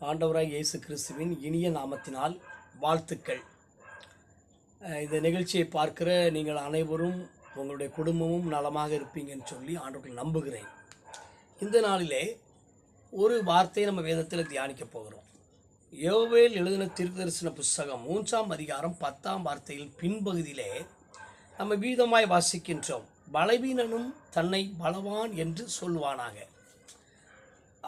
ஆண்டவராக இயேசு கிறிஸ்துவின் இனிய நாமத்தினால் வாழ்த்துக்கள். இந்த நிகழ்ச்சியை பார்க்கிற நீங்கள் அனைவரும் உங்களுடைய குடும்பமும் நலமாக இருப்பீங்கன்னு சொல்லி ஆண்டவர்கள் நம்புகிறேன். இந்த நாளிலே ஒரு வார்த்தையை நம்ம வேதத்தில் தியானிக்க போகிறோம். யோவேல் எழுதின தீர்க்கதரிசன புஸ்தகம் மூன்றாம் அதிகாரம் பத்தாம் வார்த்தையில் பின்பகுதியிலே நம்ம வீதமாய் வாசிக்கின்றோம். பலவீனனும் தன்னை பலவான் என்று சொல்வானாக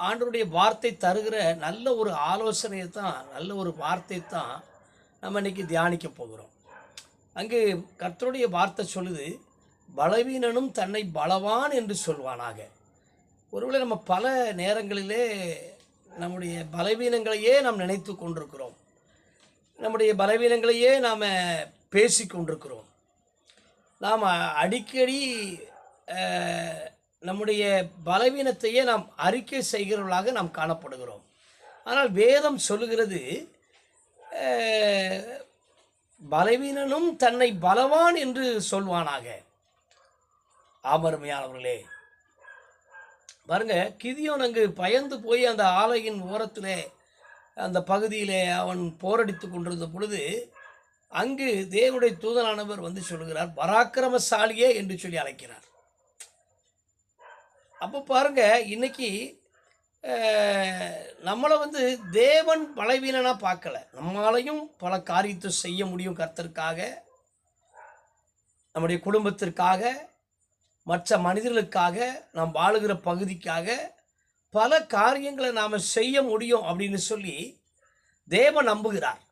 ஆண்டருடைய வார்த்தை தருகிற நல்ல ஒரு ஆலோசனையை தான் நல்ல ஒரு வார்த்தை தான் நம்ம இன்னைக்கு தியானிக்க போகிறோம். அங்கு கர்த்தருடைய வார்த்தை சொல்லுது பலவீனனும் தன்னை பலவான் என்று சொல்வானாக. ஒருவேளை நம்ம பல நேரங்களிலே நம்முடைய பலவீனங்களையே நாம் நினைத்து கொண்டிருக்கிறோம். நம்முடைய பலவீனங்களையே நாம் பேசி கொண்டிருக்கிறோம். நாம் அடிக்கடி நம்முடைய பலவீனத்தையே நாம் அறிக்கை செய்கிறவர்களாக நாம் காணப்படுகிறோம். ஆனால் வேதம் சொல்லுகிறது பலவீனனும் தன்னை பலவான் என்று சொல்வானாக. ஆபருமையானவர்களே பாருங்க கிதியோன் அங்கு பயந்து போய் அந்த ஆலையின் ஓரத்தில் அந்த பகுதியிலே அவன் போரடித்து கொண்டிருந்த பொழுது அங்கு தேவனுடைய தூதனானவர் வந்து சொல்கிறார் பராக்கிரமசாலியே என்று சொல்லி அழைக்கிறார். அப்போ பாருங்க இன்னைக்கு நம்மளை வந்து தேவன் பலவீனனாக பார்க்கல. நம்மளாலையும் பல காரியத்தை செய்ய முடியும் கர்த்தருக்காக நம்முடைய குடும்பத்திற்காக மற்ற மனிதர்களுக்காக நாம் வாழுகிற பகுதிக்காக பல காரியங்களை நாம் செய்ய முடியும் அப்படின்னு சொல்லி தேவன் நம்புகிறார்.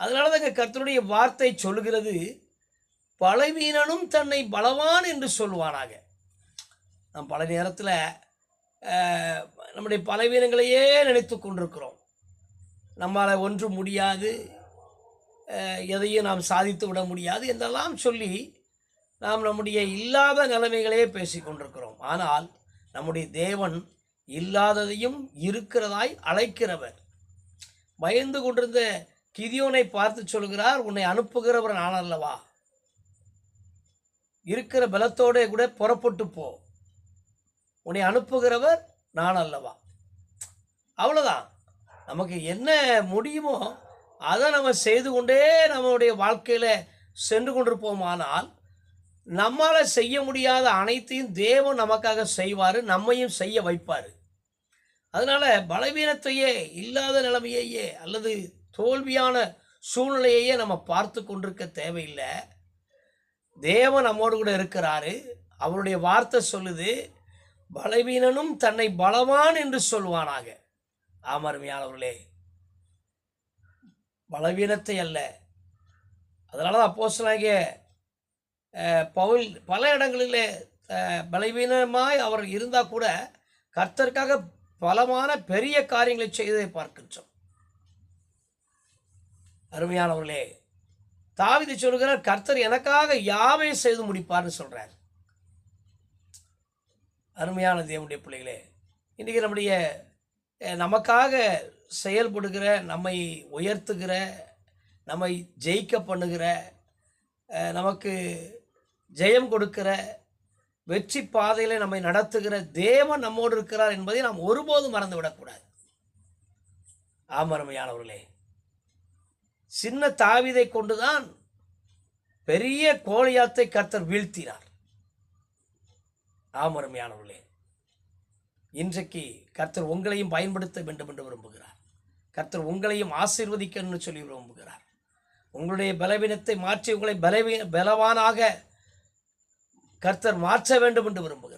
அதனால தாங்க கர்த்தருடைய வார்த்தை சொல்லுகிறது பலவீனனும் தன்னை பலவான் என்று சொல்வானாக நாம் பல நேரத்தில் நம்முடைய பலவீனங்களையே நினைத்து கொண்டிருக்கிறோம். நம்மளால் ஒன்றும் முடியாது எதையும் நாம் சாதித்து விட முடியாது என்றெல்லாம் சொல்லி நாம் நம்முடைய இல்லாத நிலைமைகளையே பேசி கொண்டிருக்கிறோம். ஆனால் நம்முடைய தேவன் இல்லாததையும் இருக்கிறதாய் அழைக்கிறவர். பயந்து கொண்டிருந்த கிதியோனை பார்த்து சொல்கிறார் உன்னை அனுப்புகிறவர் நான் அல்லவா? இருக்கிற பலத்தோட கூட புறப்பட்டு போ. உன்னை அனுப்புகிறவர் நான் அல்லவா? அவ்வளோதான் நமக்கு என்ன முடியுமோ அதை நம்ம செய்து கொண்டே நம்மளுடைய வாழ்க்கையில் சென்று கொண்டிருப்போமானால் நம்மால் செய்ய முடியாத அனைத்தையும் தேவன் நமக்காக செய்வார் நம்மையும் செய்ய வைப்பார். அதனால் பலவீனத்தையே இல்லாத நிலைமையையே அல்லது தோல்வியான சூழ்நிலையையே நம்ம பார்த்து கொண்டிருக்க தேவையில்லை. தேவன் நம்மோடு கூட இருக்கிறாரு. அவருடைய வார்த்தை சொல்லுது. பலவீனனும் தன்னை பலவான் என்று சொல்வானாக. ஆமருமையானவர்களே பலவீனத்தை அல்ல. அதனால தான் அப்போஸ்தலனாகிய பவுல் பல இடங்களிலே பலவீனமாய் அவர் இருந்தால் கூட கர்த்தருக்காக பலமான பெரிய காரியங்களை செய்ததை பார்க்கின்றோம். அருமையானவர்களே தாவிதை சொல்கிறார் கர்த்தர் எனக்காக யாவை செய்து முடிப்பார்னு சொல்கிறார் அருமையான தேவனுடைய பிள்ளைகளே இன்றைக்கி நம்முடைய நமக்காக செயல்படுகிற நம்மை உயர்த்துகிற நம்மை ஜெயிக்க பண்ணுகிற நமக்கு ஜெயம் கொடுக்கிற வெற்றி பாதையில் நம்மை நடத்துகிற தேவன் நம்மோடு இருக்கிறார் என்பதை நாம் ஒருபோதும் மறந்துவிடக்கூடாது. ஆமருமையானவர்களே சின்ன தாவிதை கொண்டுதான் பெரிய கோழியாத்தை கர்த்தர் வீழ்த்தினார். ஆமருமையானவர்களே இன்றைக்கு கர்த்தர் உங்களையும் பயன்படுத்த வேண்டும் என்று விரும்புகிறார். கர்த்தர் உங்களையும் ஆசீர்வதிக்கணும்னு சொல்லி விரும்புகிறார். உங்களுடைய பலவீனத்தை மாற்றி உங்களை பலவீன பலவானாக கர்த்தர் மாற்ற வேண்டும் என்று விரும்புகிறார்.